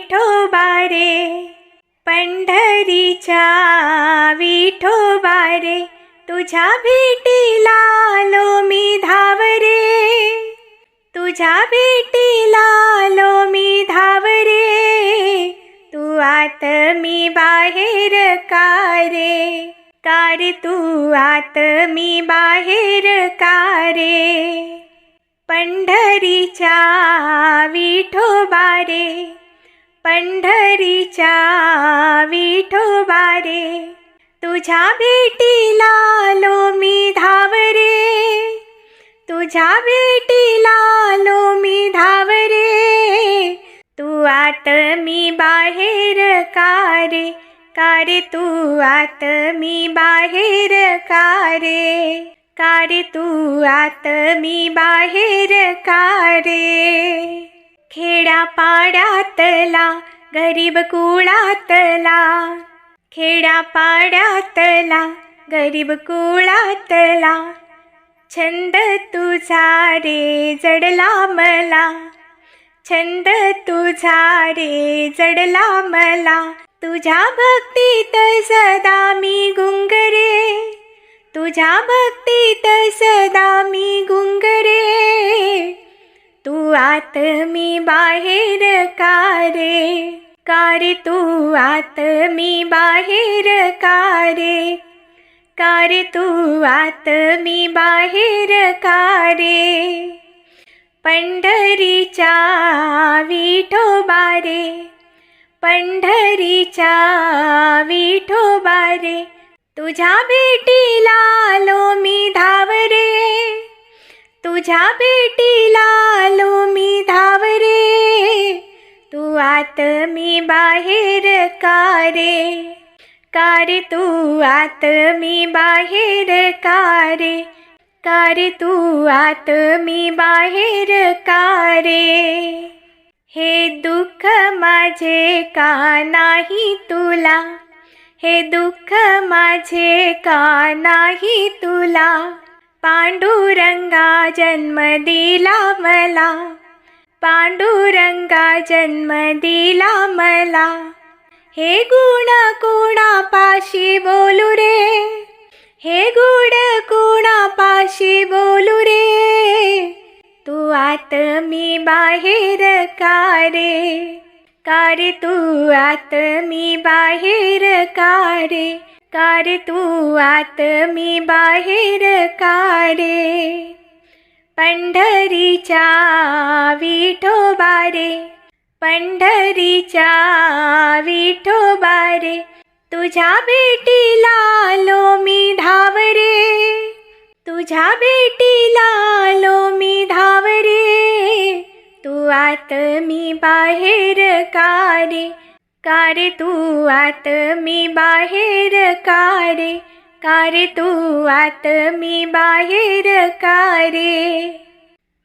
विठोबा रे पंढरीच्या विठोबा रे तुझ्या भेटीला आलो मी धावरे. तुझ्या भेटीला आलो मी धावरे. तू आत मी बाहेर का रे? का रे तू आत मी बाहेर का रे? पंढरीच्या विठोबा रे पंढरीच्या विठोबारे तुझ्या भेटीला आलो मी धावरे. तुझ्या भेटीला आलो मी धावरे. तू आत मी बाहेर का रे? का रे तू आत मी बाहेर का रे? का रे तू आत मी बाहेर का रे? खेड्यापाड्यातला गरीब कुळातला. खेड्यापाड्यातला गरीब कुळातला. छंद तुझा रे जडला मला छंद तुझा रे जडला मला तुझ्या भक्तीत सदा मी गुंगरे. तुझ्या भक्तीत सदा मी गुंगरे. आत मी बाहेर का रे? का रे तू आत मी बाहेर का कारे का रे तू आत मी बाहेर का रे? पंढरीच्या विठोबारे पंढरीच्या विठोबारे तुझ्या भेटीला आलो मी धावरे. तुझ्या भेटीला आलो मी धावरे. तू आत मी बाहेर का रे? का रे तू आत मी बाहेर का रे? का रे तू आत मी बाहेर का रे? हे दुःख माझे का नाही तुला? हे दुःख माझे का नाही तुला? पांडू पांडुरंगा जन्म दिला मला. पांडुरंगा जन्म दिला मला. हे गुण कुणापाशी बोलू रे? हे गुण कुणापाशी बोलू रे? तू आत मी बाहेर का रे? का रे तू आत मी बाहेर का रे? का रे तू आत मी बाहेर का रे पंढरीच्या विठो बारे पंढरीच्या विठोबा रे तुझ्या भेटीला आलो मी धावरे. तुझ्या भेटीला आलो मी धावरे. तू आत मी बाहेर का रे का रे तू आत मी बाहेर का रे का रे तू आत मी बाहेर का रे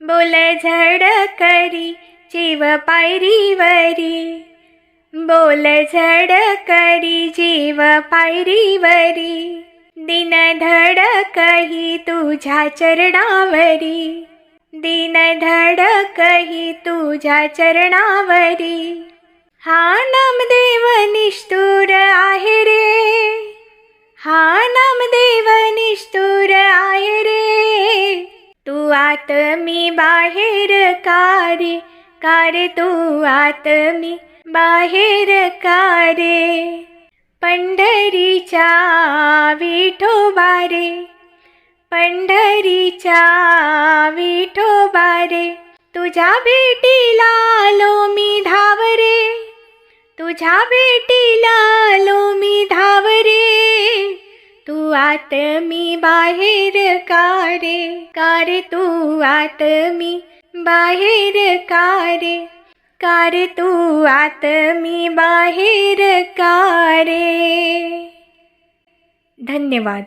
बोल झड करी जीव पायरीवरी बोल झड करी जीव पायरीवरी दिन धड कही तुझ्या चरणावरी. दिन धड कही तुझ्या चरणावरी. हा नामदेव निष्ठुर आहे रे. हा नामदेव निष्ठुर आहे रे. तू आत मी बाहेर कारे. कारे का रे तू आत मी बाहेर का रे पंढरीच्या विठोबा रे पंढरीच्या विठोबा रे तुझ्या भेटीला आलो मी धावरे. तुझ्या भेटीला आलो मी धावरे. तू आत मी बाहेर का रे? तू आत मी बाहेर का रे? कार तू आत मी बाहेर कारे धन्यवाद.